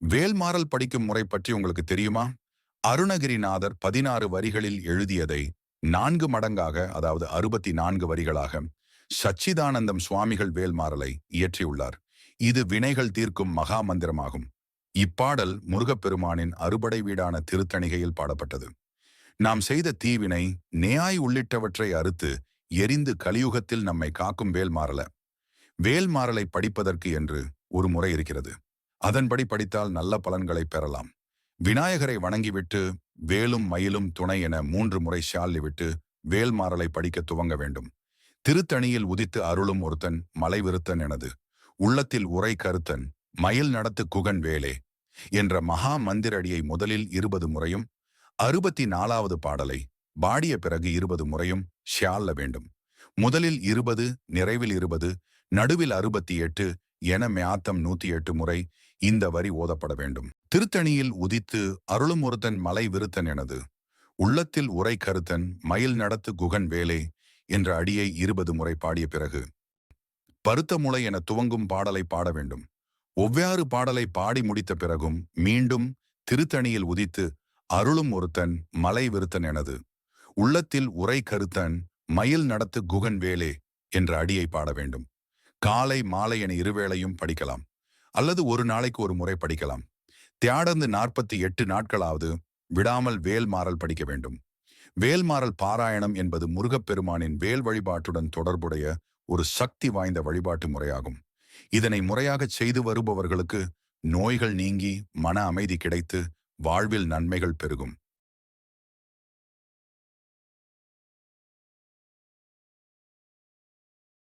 வேல்மாறல் படிக்கும் முறை பற்றி உங்களுக்கு தெரியுமா? அருணகிரிநாதர் பதினாறு வரிகளில் எழுதியதை நான்கு மடங்காக அதாவது அறுபத்தி நான்கு வரிகளாக சச்சிதானந்தம் சுவாமிகள் வேல்மாறலை இயற்றியுள்ளார். இது வினைகள் தீர்க்கும் மகா மந்திரமாகும். இப்பாடல் முருகப்பெருமானின் அறுபடை வீடான திருத்தணிகையில் பாடப்பட்டது. நாம் செய்த தீவினை நேயாய் உள்ளிட்டவற்றை அறுத்து எரிந்து கலியுகத்தில் நம்மை காக்கும் வேல்மாறல. வேல்மாறலை படிப்பதற்கு என்று ஒரு முறை இருக்கிறது. அதன்படி படித்தால் நல்ல பலன்களை பெறலாம். விநாயகரை வணங்கிவிட்டு வேலும் மயிலும் துணை என மூன்று முறை ஷாலிவிட்டு வேல்மாறலை படிக்க துவங்க வேண்டும். திருத்தணியில் உதித்து அருளும் ஒருத்தன் மலை விருத்தன் எனது. உள்ளத்தில் உரை கருத்தன் மயில் நடத்து குகன் வேலே என்ற மகா மந்திரடியை முதலில் இருபது முறையும் அறுபத்தி நாலாவது பாடலை பாடிய பிறகு இருபது முறையும் ஷியால்ல வேண்டும். முதலில் இருபது நிறைவில் இருபது நடுவில் அறுபத்தி எட்டு என மேத்தம் நூத்தி எட்டு முறை இந்த வரி ஓதப்பட வேண்டும். திருத்தணியில் உதித்து அருளும் ஒருத்தன் மலை விருத்தன் எனது. உள்ளத்தில் உரை கருத்தன் மயில் நடத்து குகன் வேலே என்ற அடியை இருபது முறை பாடிய பிறகு. பருத்த முளை என துவங்கும் பாடலை பாட வேண்டும். ஒவ்வாறு பாடலை பாடி முடித்த பிறகும் மீண்டும் திருத்தணியில் உதித்து அருளும் ஒருத்தன் மலை விருத்தன் எனது. உள்ளத்தில் உரை கருத்தன் மயில் நடத்து குகன் வேலே என்ற அடியை பாட வேண்டும். காலை மாலை என இருவேளையும் படிக்கலாம். அல்லது ஒரு நாளைக்கு ஒரு முறை படிக்கலாம். தியாடந்து நாற்பத்தி எட்டு நாட்களாவது விடாமல் வேல்மாறல் படிக்க வேண்டும். வேல்மாறல் பாராயணம் என்பது முருகப்பெருமானின் வேல் வழிபாட்டுடன் தொடர்புடைய ஒரு சக்தி வாய்ந்த வழிபாட்டு முறையாகும். இதனை முறையாகச் செய்து வருபவர்களுக்கு நோய்கள் நீங்கி மன அமைதி கிடைத்து வாழ்வில் நன்மைகள் பெருகும்.